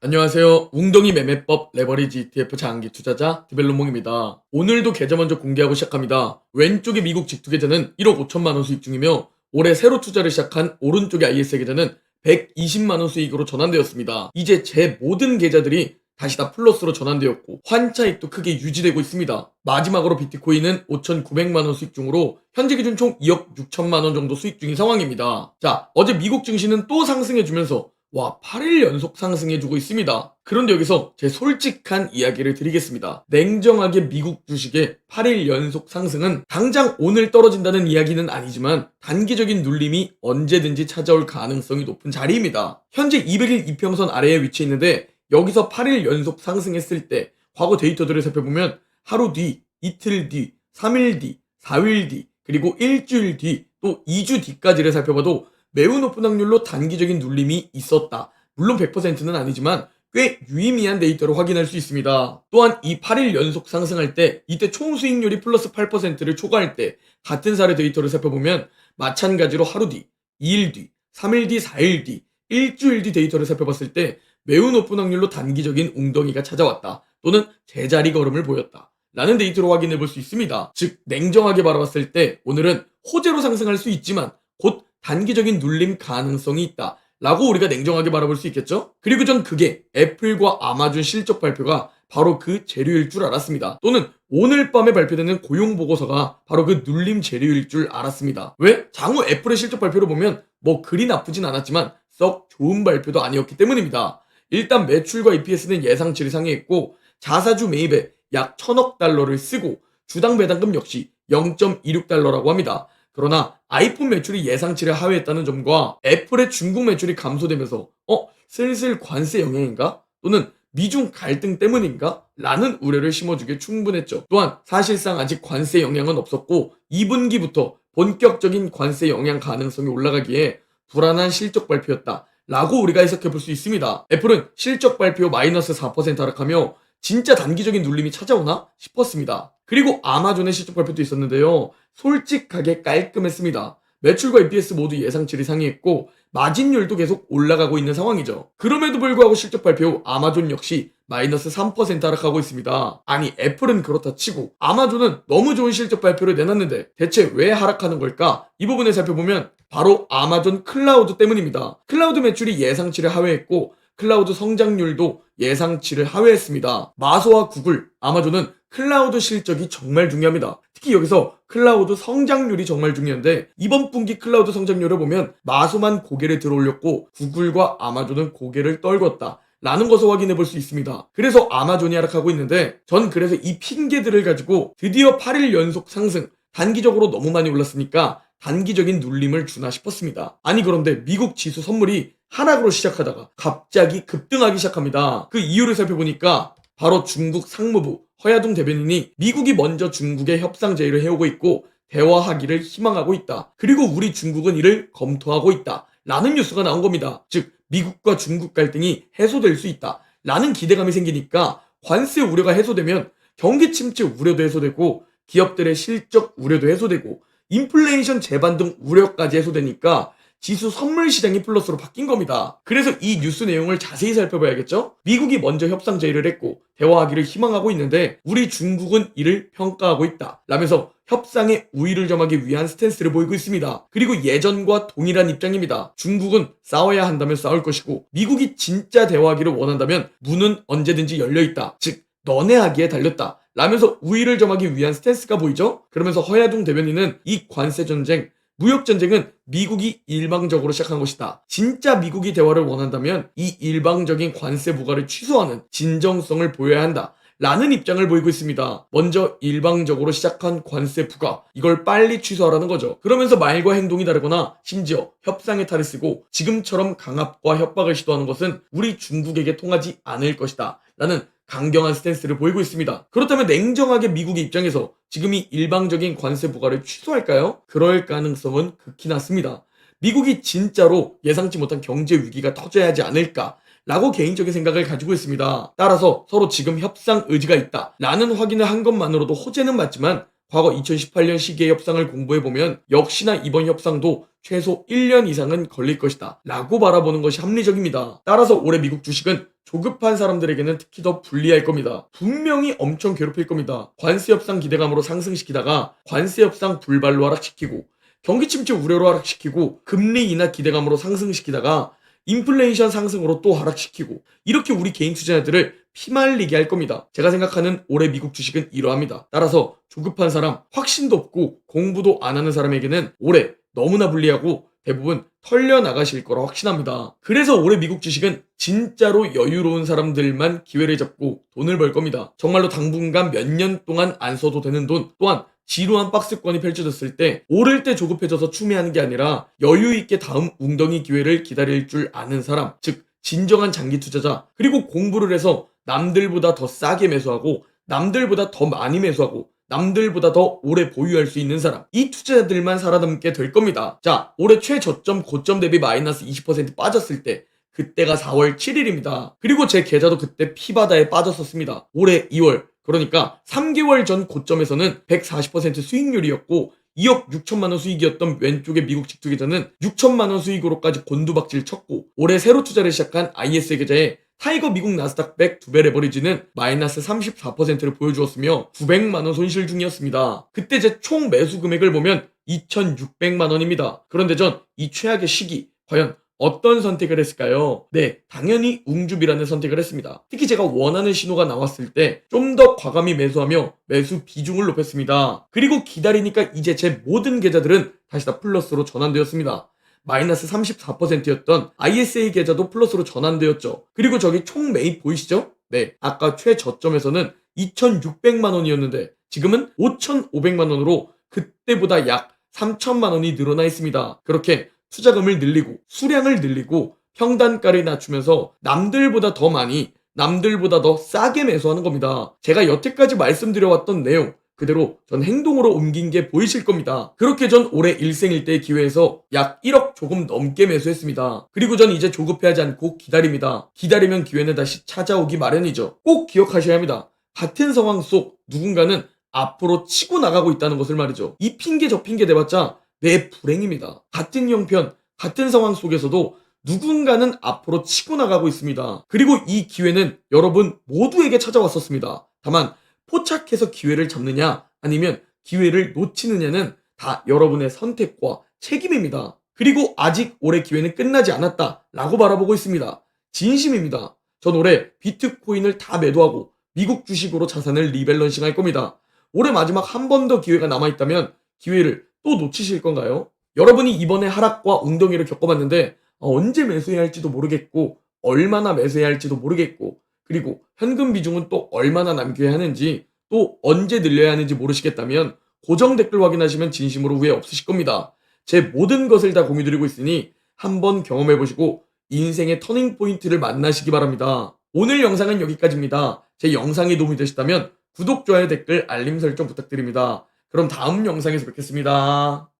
안녕하세요. 웅덩이 매매법 레버리지 ETF 장기 투자자 디벨로몽입니다. 오늘도 계좌 먼저 공개하고 시작합니다. 왼쪽의 미국 직투 계좌는 1억 5천만 원 수익 중이며 올해 새로 투자를 시작한 오른쪽의 IS 계좌는 120만 원 수익으로 전환되었습니다. 이제 제 모든 계좌들이 다시 다 플러스로 전환되었고 환차익도 크게 유지되고 있습니다. 마지막으로 비트코인은 5,900만 원 수익 중으로 현재 기준 총 2억 6천만 원 정도 수익 중인 상황입니다. 자, 어제 미국 증시는 또 상승해주면서 와, 8일 연속 상승해주고 있습니다. 그런데 여기서 제 솔직한 이야기를 드리겠습니다. 냉정하게 미국 주식의 8일 연속 상승은 당장 오늘 떨어진다는 이야기는 아니지만 단기적인 눌림이 언제든지 찾아올 가능성이 높은 자리입니다. 현재 200일 이평선 아래에 위치해 있는데 여기서 8일 연속 상승했을 때 과거 데이터들을 살펴보면 하루 뒤, 이틀 뒤, 3일 뒤, 4일 뒤, 그리고 일주일 뒤, 또 2주 뒤까지를 살펴봐도 매우 높은 확률로 단기적인 눌림이 있었다. 물론 100%는 아니지만 꽤 유의미한 데이터로 확인할 수 있습니다. 또한 이 8일 연속 상승할 때 이때 총 수익률이 플러스 8%를 초과할 때 같은 사례 데이터를 살펴보면 마찬가지로 하루 뒤, 2일 뒤, 3일 뒤, 4일 뒤, 일주일 뒤 데이터를 살펴봤을 때 매우 높은 확률로 단기적인 웅덩이가 찾아왔다. 또는 제자리 걸음을 보였다. 라는 데이터로 확인해 볼 수 있습니다. 즉, 냉정하게 바라봤을 때 오늘은 호재로 상승할 수 있지만 곧 단기적인 눌림 가능성이 있다. 라고 우리가 냉정하게 바라볼 수 있겠죠? 그리고 전 그게 애플과 아마존 실적 발표가 바로 그 재료일 줄 알았습니다. 또는 오늘 밤에 발표되는 고용 보고서가 바로 그 눌림 재료일 줄 알았습니다. 왜? 장후 애플의 실적 발표를 보면 뭐 그리 나쁘진 않았지만 썩 좋은 발표도 아니었기 때문입니다. 일단 매출과 EPS는 예상치를 상회했고 자사주 매입에 약 천억 달러를 쓰고 주당 배당금 역시 0.26달러라고 합니다. 그러나 아이폰 매출이 예상치를 하회했다는 점과 애플의 중국 매출이 감소되면서 어 슬슬 관세 영향인가 또는 미중 갈등 때문인가? 라는 우려를 심어주기에 충분했죠. 또한 사실상 아직 관세 영향은 없었고 2분기부터 본격적인 관세 영향 가능성이 올라가기에 불안한 실적 발표였다. 라고 우리가 해석해 볼 수 있습니다. 애플은 실적 발표 마이너스 4% 하락하며 진짜 단기적인 눌림이 찾아오나 싶었습니다. 그리고 아마존의 실적 발표도 있었는데요. 솔직하게 깔끔했습니다. 매출과 EPS 모두 예상치를 상회했고 마진율도 계속 올라가고 있는 상황이죠. 그럼에도 불구하고 실적 발표 아마존 역시 마이너스 3% 하락하고 있습니다. 아니 애플은 그렇다 치고 아마존은 너무 좋은 실적 발표를 내놨는데 대체 왜 하락하는 걸까? 이 부분을 살펴보면 바로 아마존 클라우드 때문입니다. 클라우드 매출이 예상치를 하회했고 클라우드 성장률도 예상치를 하회했습니다. 마소와 구글, 아마존은 클라우드 실적이 정말 중요합니다. 특히 여기서 클라우드 성장률이 정말 중요한데 이번 분기 클라우드 성장률을 보면 마소만 고개를 들어올렸고 구글과 아마존은 고개를 떨궜다. 라는 것을 확인해 볼 수 있습니다. 그래서 아마존이 하락하고 있는데 전 그래서 이 핑계들을 가지고 드디어 8일 연속 상승 단기적으로 너무 많이 올랐으니까 단기적인 눌림을 주나 싶었습니다. 아니 그런데 미국 지수 선물이 하락으로 시작하다가 갑자기 급등하기 시작합니다. 그 이유를 살펴보니까 바로 중국 상무부 허야동 대변인이 미국이 먼저 중국에 협상 제의를 해오고 있고 대화하기를 희망하고 있다. 그리고 우리 중국은 이를 검토하고 있다. 라는 뉴스가 나온 겁니다. 즉 미국과 중국 갈등이 해소될 수 있다. 라는 기대감이 생기니까 관세 우려가 해소되면 경기 침체 우려도 해소되고 기업들의 실적 우려도 해소되고 인플레이션 재반 등 우려까지 해소되니까 지수 선물 시장이 플러스로 바뀐 겁니다. 그래서 이 뉴스 내용을 자세히 살펴봐야겠죠? 미국이 먼저 협상 제의를 했고 대화하기를 희망하고 있는데 우리 중국은 이를 평가하고 있다. 라면서 협상에 우위를 점하기 위한 스탠스를 보이고 있습니다. 그리고 예전과 동일한 입장입니다. 중국은 싸워야 한다면 싸울 것이고 미국이 진짜 대화하기를 원한다면 문은 언제든지 열려 있다. 즉 너네 하기에 달렸다. 라면서 우위를 점하기 위한 스탠스가 보이죠? 그러면서 허야동 대변인은 이 관세 전쟁 무역 전쟁은 미국이 일방적으로 시작한 것이다. 진짜 미국이 대화를 원한다면 이 일방적인 관세 부과를 취소하는 진정성을 보여야 한다. 라는 입장을 보이고 있습니다. 먼저 일방적으로 시작한 관세 부과 이걸 빨리 취소하라는 거죠. 그러면서 말과 행동이 다르거나 심지어 협상의 탈을 쓰고 지금처럼 강압과 협박을 시도하는 것은 우리 중국에게 통하지 않을 것이다. 라는 강경한 스탠스를 보이고 있습니다. 그렇다면 냉정하게 미국의 입장에서 지금이 일방적인 관세 부과를 취소할까요? 그럴 가능성은 극히 낮습니다. 미국이 진짜로 예상치 못한 경제 위기가 터져야 하지 않을까 라고 개인적인 생각을 가지고 있습니다. 따라서 서로 지금 협상 의지가 있다 라는 확인을 한 것만으로도 호재는 맞지만 과거 2018년 시기의 협상을 공부해보면 역시나 이번 협상도 최소 1년 이상은 걸릴 것이다. 라고 바라보는 것이 합리적입니다. 따라서 올해 미국 주식은 조급한 사람들에게는 특히 더 불리할 겁니다. 분명히 엄청 괴롭힐 겁니다. 관세 협상 기대감으로 상승시키다가 관세 협상 불발로 하락시키고 경기 침체 우려로 하락시키고 금리 인하 기대감으로 상승시키다가 인플레이션 상승으로 또 하락시키고 이렇게 우리 개인 투자자들을 피말리게 할 겁니다. 제가 생각하는 올해 미국 주식은 이러합니다. 따라서 조급한 사람, 확신도 없고 공부도 안 하는 사람에게는 올해 너무나 불리하고 대부분 털려 나가실 거라 확신합니다. 그래서 올해 미국 주식은 진짜로 여유로운 사람들만 기회를 잡고 돈을 벌 겁니다. 정말로 당분간 몇 년 동안 안 써도 되는 돈 또한 지루한 박스권이 펼쳐졌을 때 오를 때 조급해져서 추매하는 게 아니라 여유 있게 다음 웅덩이 기회를 기다릴 줄 아는 사람, 즉 진정한 장기 투자자, 그리고 공부를 해서 남들보다 더 싸게 매수하고 남들보다 더 많이 매수하고 남들보다 더 오래 보유할 수 있는 사람. 이 투자자들만 살아남게 될 겁니다. 자, 올해 최저점 고점 대비 마이너스 20% 빠졌을 때 그때가 4월 7일입니다. 그리고 제 계좌도 그때 피바다에 빠졌었습니다. 올해 2월 그러니까 3개월 전 고점에서는 140% 수익률이었고 2억 6천만 원 수익이었던 왼쪽의 미국 직투 계좌는 6천만 원 수익으로까지 곤두박질 쳤고 올해 새로 투자를 시작한 IS 계좌에 타이거 미국 나스닥 100 두배 레버리지는 마이너스 34%를 보여주었으며 900만 원 손실 중이었습니다. 그때 제 총 매수 금액을 보면 2,600만 원입니다. 그런데 전 이 최악의 시기 과연 어떤 선택을 했을까요? 네, 당연히 웅주비라는 선택을 했습니다. 특히 제가 원하는 신호가 나왔을 때 좀 더 과감히 매수하며 매수 비중을 높였습니다. 그리고 기다리니까 이제 제 모든 계좌들은 다시 다 플러스로 전환되었습니다. 마이너스 34%였던 ISA 계좌도 플러스로 전환되었죠. 그리고 저기 총 매입 보이시죠? 네, 아까 최저점에서는 2,600만 원이었는데 지금은 5,500만 원으로 그때보다 약 3천만 원이 늘어나 있습니다. 그렇게 투자금을 늘리고 수량을 늘리고 평단가를 낮추면서 남들보다 더 많이 남들보다 더 싸게 매수하는 겁니다. 제가 여태까지 말씀드려왔던 내용 그대로 전 행동으로 옮긴 게 보이실 겁니다. 그렇게 전 올해 일생일대의 기회에서 약 1억 조금 넘게 매수했습니다. 그리고 전 이제 조급해하지 않고 기다립니다. 기다리면 기회는 다시 찾아오기 마련이죠. 꼭 기억하셔야 합니다. 같은 상황 속 누군가는 앞으로 치고 나가고 있다는 것을 말이죠. 이 핑계 저 핑계 대봤자 내 불행입니다. 같은 형편, 같은 상황 속에서도 누군가는 앞으로 치고 나가고 있습니다. 그리고 이 기회는 여러분 모두에게 찾아왔었습니다. 다만 포착해서 기회를 잡느냐 아니면 기회를 놓치느냐는 다 여러분의 선택과 책임입니다. 그리고 아직 올해 기회는 끝나지 않았다 라고 바라보고 있습니다. 진심입니다. 전 올해 비트코인을 다 매도하고 미국 주식으로 자산을 리밸런싱 할 겁니다. 올해 마지막 한 번 더 기회가 남아있다면 기회를 또 놓치실 건가요? 여러분이 이번에 하락과 웅덩이를 겪어봤는데 어, 언제 매수해야 할지도 모르겠고 얼마나 매수해야 할지도 모르겠고 그리고 현금 비중은 또 얼마나 남겨야 하는지 또 언제 늘려야 하는지 모르시겠다면 고정 댓글 확인하시면 진심으로 후회 없으실 겁니다. 제 모든 것을 다 공유드리고 있으니 한번 경험해보시고 인생의 터닝 포인트를 만나시기 바랍니다. 오늘 영상은 여기까지입니다. 제 영상이 도움이 되셨다면 구독, 좋아요, 댓글, 알림 설정 부탁드립니다. 그럼 다음 영상에서 뵙겠습니다.